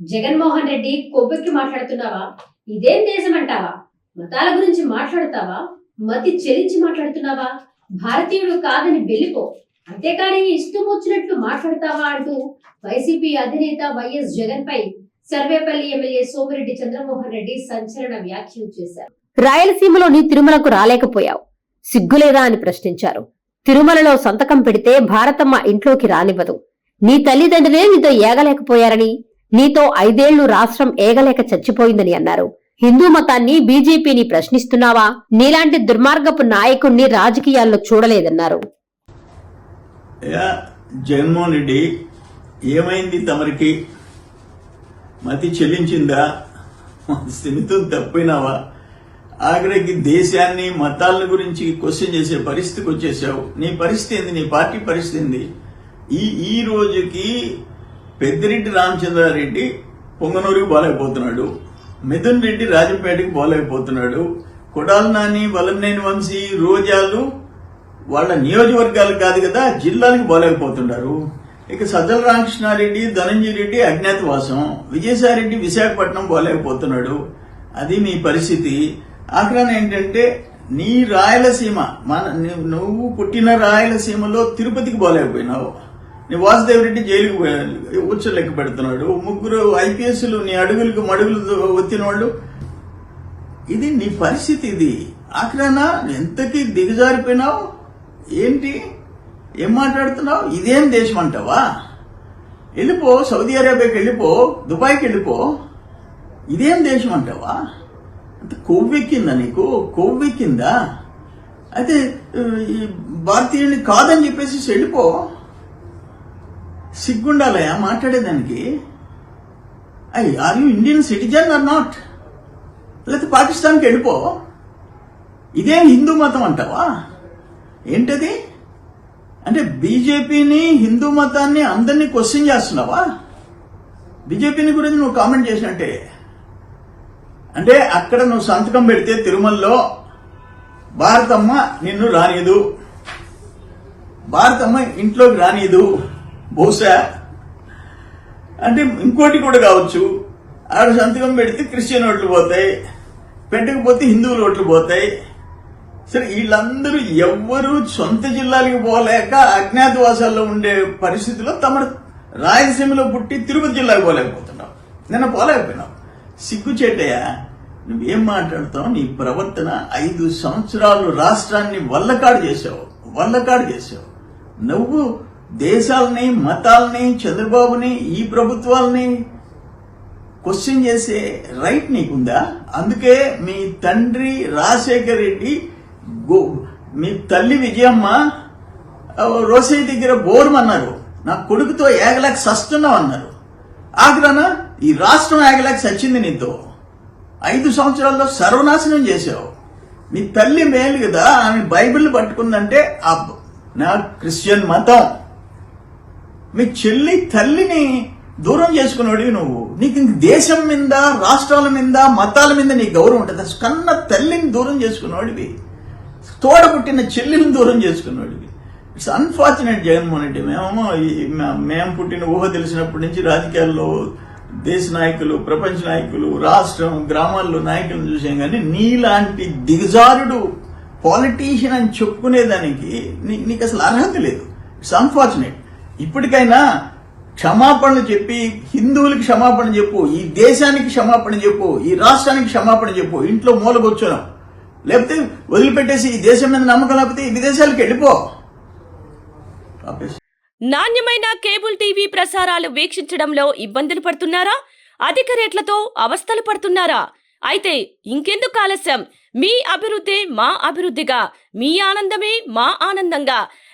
జగన్మోహన్ రెడ్డి కొబ్బెక్కి మాట్లాడుతున్నావా? ఇదేం దేశం అంటావా? మతాల గురించి మాట్లాడుతావా? మతి చెలించి మాట్లాడుతున్నావా? భారతీయుడు కాదని వెళ్ళిపో. అంతేకాని ఇష్టం వచ్చినట్లు మాట్లాడతావా అంటూ వైసీపీ అధినేత వైఎస్ జగన్ పై సర్వేపల్లి ఎమ్మెల్యే సోమిరెడ్డి చంద్రమోహన్ రెడ్డి సంచలన వ్యాఖ్యలు చేశారు. రాయలసీమలోని తిరుమలకు రాలేకపోయావు. సిగ్గులేదా అని ప్రశ్నించారు. తిరుమలలో సంతకం పెడితే భారతమ్మ ఇంట్లోకి రానివ్వదు. నీ తల్లిదండ్రులే నీతో ఏగలేకపోయారని నీతో ఐదేళ్ళు రాష్ట్రం ఏగలేక చచ్చిపోయిందని అన్నారు. హిందూ మతాన్ని బీజేపీని ప్రశ్నిస్తున్నావా? నీలాంటి దుర్మార్గపు నాయకుణ్ణి రాజకీయాల్లో చూడలేదన్నారు. యా, జగన్మోహన్ రెడ్డి ఏమైంది తమరికి? మతి చెల్లించిందా? స్థిమితం తప్పినావా? ఆఖరికి దేశాన్ని మతాలను గురించి క్వశ్చన్ చేసే పరిస్థితికి వచ్చేసావు. నీ పరిస్థితి ఏంది? నీ పార్టీ పరిస్థితి ఏంది? ఈ ఈ రోజుకి పెద్దిరెడ్డి రామచంద్రారెడ్డి పొంగనూరుకి బోలైపోతున్నాడు. మిథున్ రెడ్డి రాజంపేటకి బోలైపోతున్నాడు. కొడాల నాని వలంనేని వంశీ రోజాలు వాళ్ళ నియోజకవర్గాలు కాదు కదా జిల్లాలకు పోలేకపోతున్నారు ఇక సజ్జల రామకృష్ణారెడ్డి ధనంజయ రెడ్డి అజ్ఞాతవాసం. విజయసాయిరెడ్డి విశాఖపట్నం బోలైపోతున్నాడు. అది నీ పరిస్థితి. ఆఖరణ ఏంటంటే నీ రాయలసీమ మన నువ్వు పుట్టిన రాయలసీమలో తిరుపతికి బోలైపోయినావు. నీ వాసుదేవ్ రెడ్డి జైలుకి ఉచ్చ లెక్క పెడుతున్నాడు. ముగ్గురు ఐపీఎస్లు నీ అడుగులకు మడుగులు వచ్చిన వాళ్ళు ఇది నీ పరిస్థితి ఇది. ఆఖరానా ఎంతకి దిగజారిపోయినావు? ఏంటి? ఏం మాట్లాడుతున్నావు? ఇదేం దేశం అంటావా? వెళ్ళిపో సౌదీ అరేబియాకి వెళ్ళిపో దుబాయ్కి వెళ్ళిపో. ఇదేం దేశం అంటావా? అంత కొవ్వెక్కిందా నీకు? కొవ్వెక్కిందా? అయితే ఈ భారతీయుని కాదని చెప్పేసి వెళ్ళిపో. సిగ్గుండాలయా మాట్లాడేదానికి? I are you Indian citizen or not? లేకపోతే పాకిస్తాన్కి వెళ్ళిపో. ఇదేం హిందూ మతం అంటావా? ఏంటది? అంటే బీజేపీని హిందూ మతాన్ని అందరినీ క్వశ్చన్ చేస్తున్నావా? బీజేపీని గురించి నువ్వు కామెంట్ చేసినట్టే. అంటే అక్కడ నువ్వు సంతకం పెడితే తిరుమలలో భారతమ్మ నిన్ను రానియదు. భారతమ్మ ఇంట్లోకి రానియదు. బహుశా అంటే ఇంకోటి కూడా కావచ్చు. ఆడ సంతకం పెడితే క్రిస్టియన్ ఓట్లు పోతాయి పెట్టకపోతే హిందువుల ఓట్లు పోతాయి. సరే వీళ్ళందరూ ఎవ్వరూ సొంత జిల్లాలకు పోలేక అజ్ఞాతవాసాల్లో ఉండే పరిస్థితిలో తమ రాయలసీమలో పుట్టి తిరుపతి జిల్లాకు పోలేకపోతున్నావు నిన్న పోలేకపోయినావు సిగ్గుచేటయ్యా నువ్వేం మాట్లాడతావు నీ ప్రవర్తన ఐదు సంవత్సరాలు రాష్ట్రాన్ని వల్లకాడు చేసావు వల్లకాడు చేసావు నువ్వు దేశాలని మతాలని చంద్రబాబుని ఈ ప్రభుత్వాలని క్వశ్చన్ చేసే రైట్ నీకుందా? అందుకే మీ తండ్రి రాజశేఖర్ రెడ్డి గో- మీ తల్లి విజయమ్మ రోసయ్య దగ్గర బోర్మన్నారు. నా కొడుకుతో ఏగలేక సస్తున్నావు అన్నారు ఆగ్రానా? ఈ రాష్ట్రం ఏగలేక సచ్చింది నీతో. ఐదు సంవత్సరాల్లో సర్వనాశనం చేశావు. మీ తల్లి మేలు కదా ఆమె బైబిల్ పట్టుకుందంటే నా క్రిస్టియన్ మతం. మీ చెల్లి తల్లిని దూరం చేసుకున్నాడు నువ్వు. నీకు ఇంక దేశం మీద రాష్ట్రాల మీద మతాల మీద నీకు గౌరవం ఉంటుంది. కన్న తల్లిని దూరం చేసుకున్నాడివి. తోడ పుట్టిన చెల్లిని దూరం చేసుకున్నాడివి. It's unfortunate Jaganmohan Reddy. మేమేమో మేము పుట్టిన ఊహ తెలిసినప్పటి నుంచి రాజకీయాల్లో దేశ నాయకులు ప్రపంచ నాయకులు రాష్ట్రం గ్రామాల్లో నాయకులను చూసాం కానీ నీలాంటి దిగజారుడు పాలిటీషియన్ అని చెప్పుకునేదానికి నీ- నీకు అసలు అర్హత లేదు. ఇట్స్ అన్ఫార్చునేట్ ఇప్పటికైనా క్షమాపణలు చెప్పి హిందువులకి క్షమాపణ చెప్పు ఈ దేశానికి క్షమాపణ చెప్పు ఈ రాష్ట్రానికి క్షమాపణ చెప్పు ఇంట్లో మూలకొచ్చును లేకపోతే వదిలిపెట్టేసి ఈ దేశం మీద నమ్మకం లేకపోతే ఈ విదేశాలకు వెళ్ళిపో. నాణ్యమైన కేబుల్ టీవీ ప్రసారాలు వీక్షించడంలో ఇబ్బందులు పడుతున్నారా? అధిక రేట్లతో అవస్థలు పడుతున్నారా? అయితే ఇంకెందుకు ఆలస్యం? మీ అభివృద్ధి మా అభివృద్ధిగా మీ ఆనందమే మా ఆనందంగా.